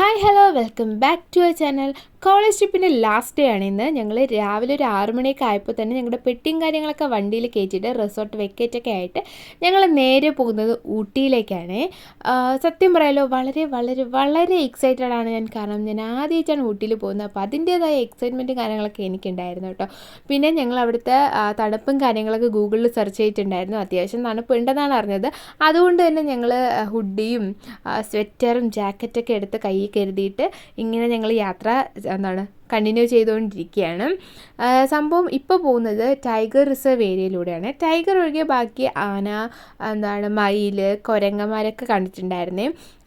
Hi hello welcome back to our channel college ട്രിപ്പിന്റെ last day ആണ് ഇന്ന്. ഞങ്ങൾ രാവിലെ ഒരു ആറു മണിയൊക്കെ ആയപ്പോൾ തന്നെ ഞങ്ങളുടെ പെട്ടിയും കാര്യങ്ങളൊക്കെ വണ്ടിയിൽ കയറ്റിയിട്ട് റിസോർട്ട് വെക്കേറ്റൊക്കെ ആയിട്ട് ഞങ്ങൾ നേരെ പോകുന്നത് ഊട്ടിയിലേക്കാണ്. സത്യം പറയാലോ വളരെ വളരെ വളരെ എക്സൈറ്റഡ് ആണ് ഞാൻ. കാരണം ഞാൻ ആദ്യമായിട്ടാണ് ഊട്ടിയിൽ പോകുന്നത്. അപ്പോൾ അതിന്റേതായ എക്സൈറ്റ്മെന്റും കാര്യങ്ങളൊക്കെ എനിക്കുണ്ടായിരുന്നു കേട്ടോ. പിന്നെ ഞങ്ങൾ അവിടുത്തെ തണുപ്പും കാര്യങ്ങളൊക്കെ ഗൂഗിളിൽ സെർച്ച് ചെയ്തിട്ടുണ്ടായിരുന്നു. അത്യാവശ്യം തണുപ്പുണ്ടെന്നാണ് അറിഞ്ഞത്. അതുകൊണ്ട് തന്നെ ഞങ്ങൾ ഹുഡിയും സ്വെറ്ററും ജാക്കറ്റൊക്കെ എടുത്ത് കയ്യിൽ കരുതിയിട്ട് ഇങ്ങനെ ഞങ്ങൾ യാത്ര എന്താണ് കണ്ടിന്യൂ ചെയ്തുകൊണ്ടിരിക്കുകയാണ്. സംഭവം ഇപ്പോൾ പോകുന്നത് ടൈഗർ റിസർവ് ഏരിയയിലൂടെയാണ് ടൈഗർ ഒഴികെ ബാക്കി ആന എന്താണ് മയിൽ കുരങ്ങന്മാരൊക്കെ കണ്ടിട്ടുണ്ടായിരുന്നേ.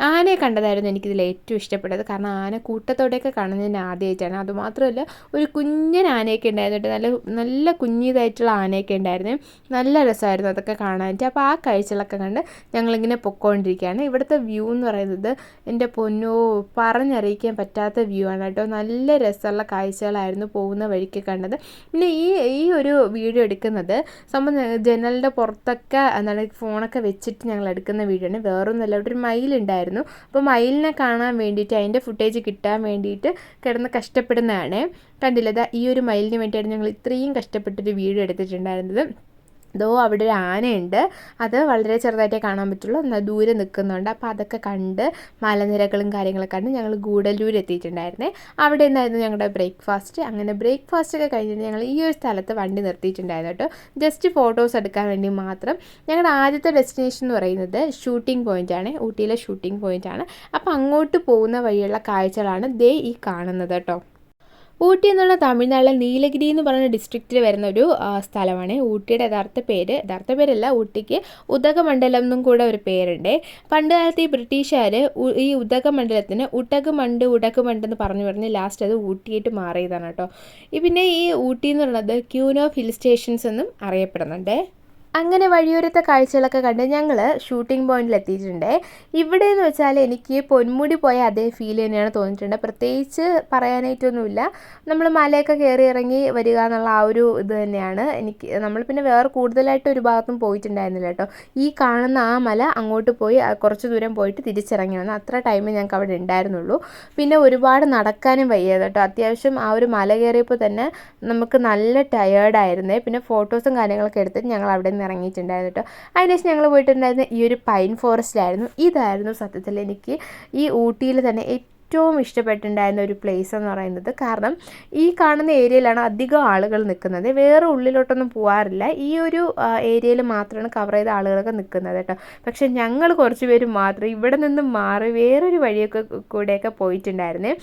ആനയെ കണ്ടതായിരുന്നു എനിക്കിതിൽ ഏറ്റവും ഇഷ്ടപ്പെട്ടത്. കാരണം ആന കൂട്ടത്തോടെയൊക്കെ കാണുന്നത് ഞാൻ ആദ്യമായിട്ടാണ്. അതുമാത്രമല്ല ഒരു കുഞ്ഞൻ ആനയൊക്കെ ഉണ്ടായിരുന്നു നല്ല നല്ല കുഞ്ഞിതായിട്ടുള്ള ആനയൊക്കെ ഉണ്ടായിരുന്നു. നല്ല രസമായിരുന്നു അതൊക്കെ കാണാനായിട്ട്. അപ്പോൾ ആ കാഴ്ചകളൊക്കെ കണ്ട് ഞങ്ങളിങ്ങനെ പൊക്കോണ്ടിരിക്കുകയാണ്. ഇവിടുത്തെ വ്യൂ എന്ന് പറയുന്നത് എന്റെ പൊന്നോ പറഞ്ഞറിയിക്കാൻ പറ്റാത്ത വ്യൂ ആണ് കേട്ടോ. നല്ല രസമുള്ള കാഴ്ചകളായിരുന്നു പോകുന്ന വഴിക്ക് കണ്ടത്. പിന്നെ ഈ ഈ ഒരു വീഡിയോ എടുക്കുന്നത് ഞ- ജനലിന്റെ പുറത്തൊക്കെ എന്താണ് ഫോണൊക്കെ വെച്ചിട്ട് ഞങ്ങൾ എടുക്കുന്ന വീഡിയോ ആണ്. വേറൊന്നുമല്ല അല്ല ഒരു മയിലുണ്ടായിരുന്നു. അപ്പോൾ മയിലിനെ കാണാൻ വേണ്ടിയിട്ട് അതിന്റെ ഫുട്ടേജ് കിട്ടാൻ വേണ്ടിയിട്ട് കിടന്ന് കഷ്ടപ്പെടുന്നതാണ്. കണ്ടില്ല ഈ ഒരു മയിലിന് വേണ്ടിയാണ് ഞങ്ങൾ ഇത്രയും കഷ്ടപ്പെട്ടൊരു വീഡിയോ എടുത്തിട്ടുണ്ടായിരുന്നത്. ദോ അവിടെ ഒരു ആനയുണ്ട്. അത് വളരെ ചെറുതായിട്ടേ കാണാൻ പറ്റുള്ളൂ. എന്നാൽ ദൂരെ നിൽക്കുന്നുണ്ട്. അപ്പോൾ അതൊക്കെ കണ്ട് മലനിരകളും കാര്യങ്ങളൊക്കെ കണ്ട് ഞങ്ങൾ ഗൂഡല്ലൂർ എത്തിയിട്ടുണ്ടായിരുന്നേ. അവിടെ നിന്നായിരുന്നു ഞങ്ങളുടെ ബ്രേക്ക്ഫാസ്റ്റ്. അങ്ങനെ ബ്രേക്ക്ഫാസ്റ്റ് ഒക്കെ കഴിഞ്ഞിട്ട് ഞങ്ങൾ ഈ ഒരു സ്ഥലത്ത് വണ്ടി നിർത്തിയിട്ടുണ്ടായിരുന്നു കേട്ടോ. ജസ്റ്റ് ഫോട്ടോസ് എടുക്കാൻ വേണ്ടി മാത്രം. ഞങ്ങളുടെ ആദ്യത്തെ ഡെസ്റ്റിനേഷൻ എന്ന് പറയുന്നത് ഷൂട്ടിംഗ് പോയിന്റ് ആണ്. ഊട്ടിയിലെ ഷൂട്ടിംഗ് പോയിന്റ് ആണ്. അപ്പോൾ അങ്ങോട്ട് പോകുന്ന വഴിയുള്ള കാഴ്ചകളാണ് ദേ ഈ കാണുന്നത് കേട്ടോ. ഊട്ടി എന്നുള്ള തമിഴ്നാട്ടിലെ നീലഗിരി എന്ന് പറയുന്ന ഡിസ്ട്രിക്റ്റിൽ വരുന്ന ഒരു സ്ഥലമാണ്. ഊട്ടിയുടെ യഥാർത്ഥ പേര് യഥാർത്ഥ പേരല്ല ഊട്ടിക്ക് ഉദകമണ്ഡലം എന്നും കൂടെ ഒരു പേരുണ്ട്. പണ്ട് കാലത്ത് ഈ ബ്രിട്ടീഷുകാർ ഈ ഉദകമണ്ഡലത്തിന് ഉടകുമണ്ട് ഉടകുമണ്ട് എന്ന് പറഞ്ഞു പറഞ്ഞ് ലാസ്റ്റ് അത് ഊട്ടിയായിട്ട് മാറിയതാണ് കേട്ടോ. പിന്നെ ഈ ഊട്ടി എന്ന് പറയുന്നത് ക്യൂൻ ഓഫ് ഹിൽ സ്റ്റേഷൻസ് എന്നും അറിയപ്പെടുന്നുണ്ട്. അങ്ങനെ വഴിയോരത്തെ കാഴ്ചകളൊക്കെ കണ്ട് ഞങ്ങൾ ഷൂട്ടിംഗ് പോയിന്റിൽ എത്തിയിട്ടുണ്ട്. ഇവിടെ എന്ന് വെച്ചാൽ എനിക്ക് പൊന്മുടി പോയ അതേ ഫീൽ തന്നെയാണ് തോന്നിയിട്ടുണ്ട്. പ്രത്യേകിച്ച് പറയാനായിട്ടൊന്നുമില്ല. നമ്മൾ മലയൊക്കെ കയറി ഇറങ്ങി വരിക എന്നുള്ള ആ ഒരു ഇത് തന്നെയാണ്. എനിക്ക് നമ്മൾ പിന്നെ വേറെ കൂടുതലായിട്ട് ഒരു ഭാഗത്തും പോയിട്ടുണ്ടായിരുന്നില്ല കേട്ടോ. ഈ കാണുന്ന ആ മല അങ്ങോട്ട് പോയി കുറച്ച് ദൂരം പോയിട്ട് തിരിച്ചിറങ്ങി വന്നു അത്ര ടൈമേ ഞങ്ങൾക്ക് അവിടെ ഉണ്ടായിരുന്നുള്ളൂ. പിന്നെ ഒരുപാട് നടക്കാനും വയ്യ കേട്ടോ. അത്യാവശ്യം ആ ഒരു മല കയറിയപ്പോൾ തന്നെ നമുക്ക് നല്ല ടയേർഡായിരുന്നേ പിന്നെ ഫോട്ടോസും കാര്യങ്ങളൊക്കെ എടുത്തിട്ട് ഞങ്ങൾ അവിടെ നിന്ന് ഇറങ്ങിയിട്ടുണ്ടായിരുന്നു കേട്ടോ അതിനുശേഷം ഞങ്ങൾ പോയിട്ടുണ്ടായിരുന്ന ഈ ഒരു പൈൻ ഫോറസ്റ്റിലായിരുന്നു. ഇതായിരുന്നു സത്യത്തിൽ എനിക്ക് ഈ ഊട്ടിയിൽ തന്നെ ഏറ്റവും ഇഷ്ടപ്പെട്ടിട്ടുണ്ടായിരുന്ന ഒരു പ്ലേസ് എന്ന് പറയുന്നത് കാരണം ഈ കാണുന്ന ഏരിയയിലാണ് അധികം ആളുകൾ നിൽക്കുന്നത്. വേറെ ഉള്ളിലോട്ടൊന്നും പോകാറില്ല ഈ ഒരു ഏരിയയിൽ മാത്രമാണ് കവർ ചെയ്ത ആളുകളൊക്കെ നിൽക്കുന്നത് കേട്ടോ. പക്ഷേ ഞങ്ങൾ കുറച്ച് പേര് മാത്രം ഇവിടെ നിന്ന് മാറി വേറൊരു വഴിയൊക്കെ കൂടെയൊക്കെ പോയിട്ടുണ്ടായിരുന്നേ.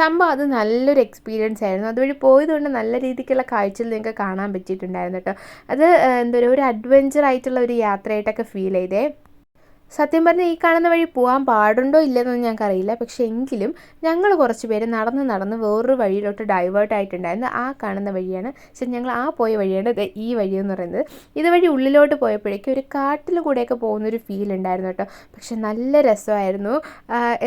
സംഭവം അത് നല്ലൊരു എക്സ്പീരിയൻസ് ആയിരുന്നു. അതുവഴി പോയതുകൊണ്ട് നല്ല രീതിക്കുള്ള കാഴ്ചകൾ നിങ്ങൾക്ക് കാണാൻ പറ്റിയിട്ടുണ്ടായിരുന്നു കേട്ടോ. അത് എന്താ പറയുക ഒരു അഡ്വഞ്ചർ ആയിട്ടുള്ള ഒരു യാത്രയായിട്ടൊക്കെ ഫീൽ ചെയ്തേ. സത്യം പറഞ്ഞാൽ ഈ കാണുന്ന വഴി പോകാൻ പാടുണ്ടോ ഇല്ലെന്നൊന്നും ഞങ്ങൾക്കറിയില്ല. പക്ഷെ എങ്കിലും ഞങ്ങൾ കുറച്ച് പേര് നടന്ന് നടന്ന് വേറൊരു വഴിയിലോട്ട് ഡൈവേർട്ട് ആയിട്ടുണ്ടായിരുന്നു. ആ കാണുന്ന വഴിയാണ്. പക്ഷെ ഞങ്ങൾ ആ പോയ വഴിയാണ് ഈ വഴി എന്ന് പറയുന്നത് ഇതുവഴി ഉള്ളിലോട്ട് പോയപ്പോഴേക്കും ഒരു കാട്ടിൽ കൂടെയൊക്കെ പോകുന്നൊരു ഫീൽ ഉണ്ടായിരുന്നു കേട്ടോ. പക്ഷെ നല്ല രസമായിരുന്നു.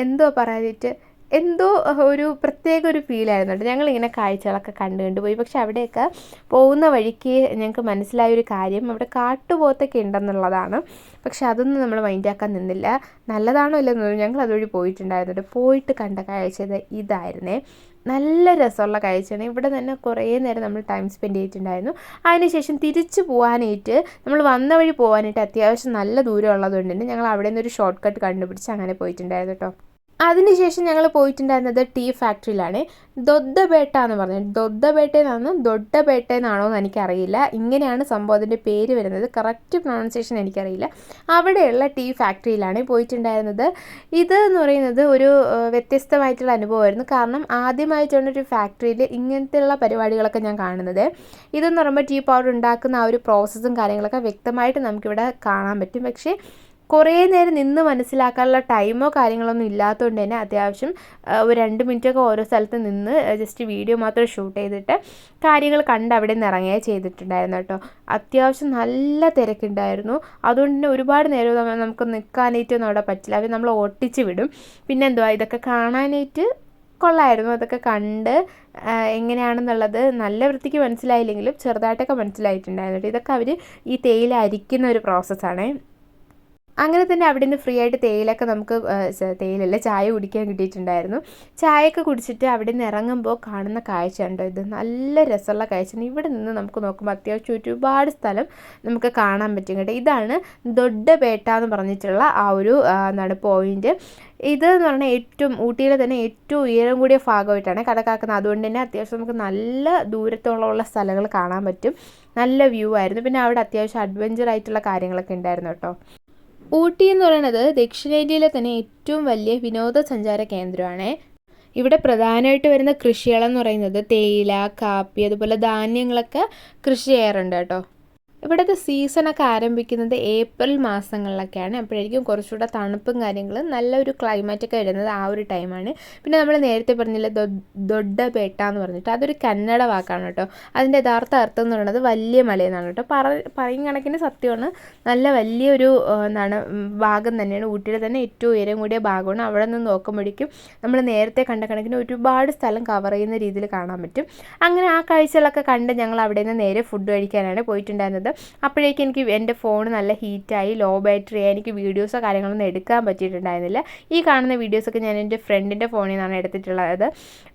എന്തോ പറയാനായിട്ട്? എന്തോ ഒരു പ്രത്യേക ഒരു ഫീലായിരുന്നു കേട്ടോ ഞങ്ങളിങ്ങനെ കാഴ്ചകളൊക്കെ കണ്ടു കണ്ടുപോയി പക്ഷെ അവിടെയൊക്കെ പോകുന്ന വഴിക്ക് ഞങ്ങൾക്ക് മനസ്സിലായ ഒരു കാര്യം അവിടെ കാട്ടുപോത്തൊക്കെ ഉണ്ടെന്നുള്ളതാണ്. പക്ഷെ അതൊന്നും നമ്മൾ മൈൻഡാക്കാൻ നിന്നില്ല. നല്ലതാണോ ഇല്ലെന്നു ഞങ്ങൾ അതുവഴി പോയിട്ടുണ്ടായിരുന്നു. പോയിട്ട് കണ്ട കാഴ്ച ഇതായിരുന്നേ. നല്ല രസമുള്ള കാഴ്ചയാണ്. ഇവിടെ തന്നെ കുറേ നേരം നമ്മൾ ടൈം സ്പെൻഡ് ചെയ്തിട്ടുണ്ടായിരുന്നു. അതിനുശേഷം തിരിച്ചു പോകാനായിട്ട് നമ്മൾ വന്ന വഴി പോകാനായിട്ട് അത്യാവശ്യം നല്ല ദൂരം ഉള്ളതുകൊണ്ട് തന്നെ ഞങ്ങൾ അവിടെ നിന്ന് ഒരു ഷോർട്ട് കട്ട് കണ്ടുപിടിച്ച് അങ്ങനെ പോയിട്ടുണ്ടായിരുന്നു കേട്ടോ. അതിനുശേഷം ഞങ്ങൾ പോയിട്ടുണ്ടായിരുന്നത് ടീ ഫാക്ടറിയിലാണ്. ദൊദ്ദബേട്ട എന്ന് പറഞ്ഞത് ദൊദ്ദബേട്ടയെന്നാണ് ദൊഡ്ഡബേട്ട എന്നാണോ എന്ന് എനിക്കറിയില്ല. ഇങ്ങനെയാണ് സംഭവം. അതിന്റെ പേര് വരുന്നത്. കറക്റ്റ് പ്രൊണൗൺസിയേഷൻ എനിക്കറിയില്ല. അവിടെയുള്ള ടീ ഫാക്ടറിയിലാണ് പോയിട്ടുണ്ടായിരുന്നത്. ഇത് എന്ന് പറയുന്നത് ഒരു വ്യത്യസ്തമായിട്ടുള്ള അനുഭവമായിരുന്നു. കാരണം ആദ്യമായിട്ടാണ് ഒരു ഫാക്ടറിയിൽ ഇങ്ങനത്തെയുള്ള പരിപാടികളൊക്കെ ഞാൻ കാണുന്നത്. ഇതെന്ന് പറയുമ്പോൾ ടീ പൗഡർ ഉണ്ടാക്കുന്ന ആ ഒരു പ്രോസസ്സും കാര്യങ്ങളൊക്കെ വ്യക്തമായിട്ട് നമുക്കിവിടെ കാണാൻ പറ്റും. പക്ഷേ കുറേ നേരം നിന്ന് മനസ്സിലാക്കാനുള്ള ടൈമോ കാര്യങ്ങളൊന്നും ഇല്ലാത്തതുകൊണ്ട് തന്നെ അത്യാവശ്യം ഒരു രണ്ട് മിനിറ്റൊക്കെ ഓരോ സ്ഥലത്ത് നിന്ന് ജസ്റ്റ് വീഡിയോ മാത്രം ഷൂട്ട് ചെയ്തിട്ട് കാര്യങ്ങൾ കണ്ട് അവിടെ നിന്ന് ഇറങ്ങുകയാണ് ചെയ്തിട്ടുണ്ടായിരുന്നു കേട്ടോ. അത്യാവശ്യം നല്ല തിരക്കുണ്ടായിരുന്നു. അതുകൊണ്ട് തന്നെ ഒരുപാട് നേരം നമുക്ക് നിൽക്കാനായിട്ടൊന്നും അവിടെ പറ്റില്ല. അവർ നമ്മൾ ഒട്ടിച്ച് വിടും. പിന്നെ എന്തുവാ ഇതൊക്കെ കാണാനായിട്ട് കൊള്ളായിരുന്നു. അതൊക്കെ കണ്ട് എങ്ങനെയാണെന്നുള്ളത് നല്ല വൃത്തിക്ക് മനസ്സിലായില്ലെങ്കിലും ചെറുതായിട്ടൊക്കെ മനസ്സിലായിട്ടുണ്ടായിരുന്നു ഇതൊക്കെ അവർ ഈ തേയില അരിക്കുന്ന ഒരു പ്രോസസ്സാണ് അങ്ങനെ തന്നെ അവിടെ നിന്ന് ഫ്രീ ആയിട്ട് തേയിലൊക്കെ നമുക്ക് തേയിലല്ല ചായ കുടിക്കാൻ കിട്ടിയിട്ടുണ്ടായിരുന്നു. ചായയൊക്കെ കുടിച്ചിട്ട് അവിടെ നിന്ന് ഇറങ്ങുമ്പോൾ കാണുന്ന കാഴ്ച ഉണ്ടോ ഇത് നല്ല രസമുള്ള കാഴ്ചയാണ്. ഇവിടെ നിന്ന് നമുക്ക് നോക്കുമ്പോൾ അത്യാവശ്യം ഒരുപാട് സ്ഥലം നമുക്ക് കാണാൻ പറ്റും കേട്ടോ. ഇതാണ് ദൊഡ്ഡപേട്ട എന്ന് പറഞ്ഞിട്ടുള്ള ആ ഒരു എന്താണ് പോയിന്റ് ഇത് എന്ന് പറഞ്ഞാൽ ഏറ്റവും ഊട്ടിയിലെ തന്നെ ഏറ്റവും ഉയരം കൂടിയ ഭാഗമായിട്ടാണ് കണക്കാക്കുന്നത്. അതുകൊണ്ട് തന്നെ അത്യാവശ്യം നമുക്ക് നല്ല ദൂരത്തോളമുള്ള സ്ഥലങ്ങൾ കാണാൻ പറ്റും. നല്ല വ്യൂ ആയിരുന്നു. പിന്നെ അവിടെ അത്യാവശ്യം അഡ്വഞ്ചർ ആയിട്ടുള്ള കാര്യങ്ങളൊക്കെ ഉണ്ടായിരുന്നു കേട്ടോ. ഊട്ടി എന്ന് പറയുന്നത് ദക്ഷിണേന്ത്യയിലെ തന്നെ ഏറ്റവും വലിയ വിനോദസഞ്ചാര കേന്ദ്രമാണ്. ഇവിടെ പ്രധാനമായിട്ട് വരുന്ന കൃഷികളെന്ന് പറയുന്നത് തേയില കാപ്പി അതുപോലെ ധാന്യങ്ങളൊക്കെ കൃഷി ചെയ്യാറുണ്ട് കേട്ടോ. ഇവിടുത്തെ സീസണൊക്കെ ആരംഭിക്കുന്നത് ഏപ്രിൽ മാസങ്ങളിലൊക്കെയാണ്. അപ്പോഴായിരിക്കും കുറച്ചുകൂടെ തണുപ്പും കാര്യങ്ങളും നല്ലൊരു ക്ലൈമറ്റൊക്കെ വരുന്നത് ആ ഒരു ടൈമാണ് പിന്നെ നമ്മൾ നേരത്തെ പറഞ്ഞില്ല ദൊഡ്ഡപേട്ട എന്ന് പറഞ്ഞിട്ട് അതൊരു കന്നഡ വാക്കാണ് കേട്ടോ. അതിന്റെ യഥാർത്ഥ അർത്ഥം എന്ന് പറയുന്നത് വലിയ മലയെന്നാണ് കേട്ടോ. പറ പറയും കണക്കിന് സത്യമാണ്. നല്ല വലിയൊരു എന്താണ് ഭാഗം തന്നെയാണ്. ഊട്ടിയുടെ തന്നെ ഏറ്റവും ഉയരം കൂടിയ ഭാഗമാണ്. അവിടെ നിന്ന് നോക്കുമ്പോഴേക്കും നമ്മൾ നേരത്തെ കണ്ട കണക്കിന് ഒരുപാട് സ്ഥലം കവർ ചെയ്യുന്ന രീതിയിൽ കാണാൻ പറ്റും. അങ്ങനെ ആ കാഴ്ചകളൊക്കെ കണ്ട് ഞങ്ങൾ അവിടെ നിന്ന് നേരെ ഫുഡ് കഴിക്കാനാണ് പോയിട്ടുണ്ടായിരുന്നത്. അപ്പോഴേക്കും എനിക്ക് എന്റെ ഫോൺ നല്ല ഹീറ്റായി ലോ ബാറ്ററി ആയി എനിക്ക് വീഡിയോസോ കാര്യങ്ങളൊന്നും എടുക്കാൻ പറ്റിയിട്ടുണ്ടായിരുന്നില്ല. ഈ കാണുന്ന വീഡിയോസൊക്കെ ഞാൻ എന്റെ ഫ്രണ്ടിന്റെ ഫോണിൽ നിന്നാണ് എടുത്തിട്ടുള്ളത്.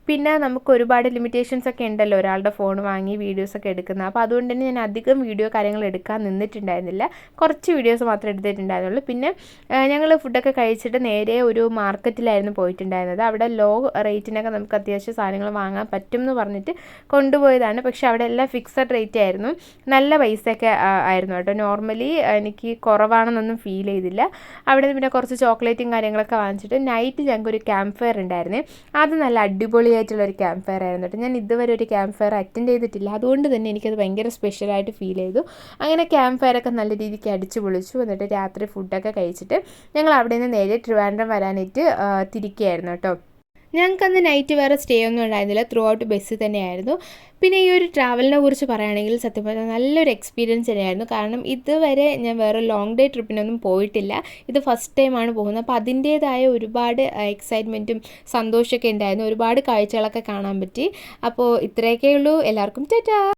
പിന്നെ നമുക്ക് ഒരുപാട് ലിമിറ്റേഷൻസ് ഒക്കെ ഉണ്ടല്ലോ. ഒരാളുടെ ഫോൺ വാങ്ങി വീഡിയോസൊക്കെ എടുക്കുന്ന. അപ്പോൾ അതുകൊണ്ട് തന്നെ ഞാൻ അധികം വീഡിയോ കാര്യങ്ങൾ എടുക്കാൻ നിന്നിട്ടുണ്ടായിരുന്നില്ല. കുറച്ച് വീഡിയോസ് മാത്രമേ എടുത്തിട്ടുണ്ടായിരുന്നുള്ളൂ. പിന്നെ ഞങ്ങൾ ഫുഡൊക്കെ കഴിച്ചിട്ട് നേരെ ഒരു മാർക്കറ്റിലായിരുന്നു പോയിട്ടുണ്ടായിരുന്നത്. അവിടെ ലോ റേറ്റിനൊക്കെ നമുക്ക് അത്യാവശ്യം സാധനങ്ങൾ വാങ്ങാൻ പറ്റും എന്ന് പറഞ്ഞിട്ട് കൊണ്ടുപോയതാണ്. പക്ഷേ അവിടെ എല്ലാം ഫിക്സഡ് റേറ്റ് ആയിരുന്നു. നല്ല പൈസയൊക്കെ ആയിരുന്നു കേട്ടോ. നോർമലി എനിക്ക് കുറവാണെന്നൊന്നും ഫീൽ ചെയ്തില്ല. അവിടെ നിന്ന് പിന്നെ കുറച്ച് ചോക്ലേറ്റും കാര്യങ്ങളൊക്കെ വാങ്ങിച്ചിട്ട് നൈറ്റ് ഞങ്ങൾക്ക് ഒരു ക്യാമ്പ് ഫയർ ഉണ്ടായിരുന്നു. അത് നല്ല അടിപൊളി ആയിട്ടുള്ള ഒരു ക്യാമ്പ് ഫയർ ആയിരുന്നു കേട്ടോ. ഞാൻ ഇതുവരെ ഒരു ക്യാമ്പ് ഫയർ അറ്റൻഡ് ചെയ്തിട്ടില്ല. അതുകൊണ്ട് തന്നെ എനിക്കത് ഭയങ്കര സ്പെഷ്യലായിട്ട് ഫീൽ ചെയ്തു. അങ്ങനെ ക്യാമ്പ് ഫയർ ഒക്കെ നല്ല രീതിക്ക് അടിച്ചു പൊളിച്ചു. എന്നിട്ട് രാത്രി ഫുഡൊക്കെ കഴിച്ചിട്ട് ഞങ്ങൾ അവിടെ നിന്ന് നേരെ ട്രിവാൻഡ്രം വരാനായിട്ട് തിരിക്കുകയായിരുന്നു കേട്ടോ. ഞങ്ങൾക്കന്ന് നൈറ്റ് വേറെ സ്റ്റേ ഒന്നും ഉണ്ടായിരുന്നില്ല. ത്രൂ ഔട്ട് ബസ്സിൽ തന്നെയായിരുന്നു. പിന്നെ ഈ ഒരു ട്രാവലിനെ കുറിച്ച് പറയുകയാണെങ്കിൽ സത്യം പറഞ്ഞാൽ നല്ലൊരു എക്സ്പീരിയൻസ് തന്നെയായിരുന്നു. കാരണം ഇതുവരെ ഞാൻ വേറെ ലോങ് ഡേ ട്രിപ്പിനൊന്നും പോയിട്ടില്ല. ഇത് ഫസ്റ്റ് ടൈമാണ് പോകുന്നത്. അപ്പോൾ അതിന്റേതായ ഒരുപാട് എക്സൈറ്റ്മെന്റും സന്തോഷമൊക്കെ ഉണ്ടായിരുന്നു. ഒരുപാട് കാഴ്ചകളൊക്കെ കാണാൻ പറ്റി. അപ്പോൾ ഇത്രയൊക്കെ ഉള്ളൂ. എല്ലാവർക്കും ചേട്ടാ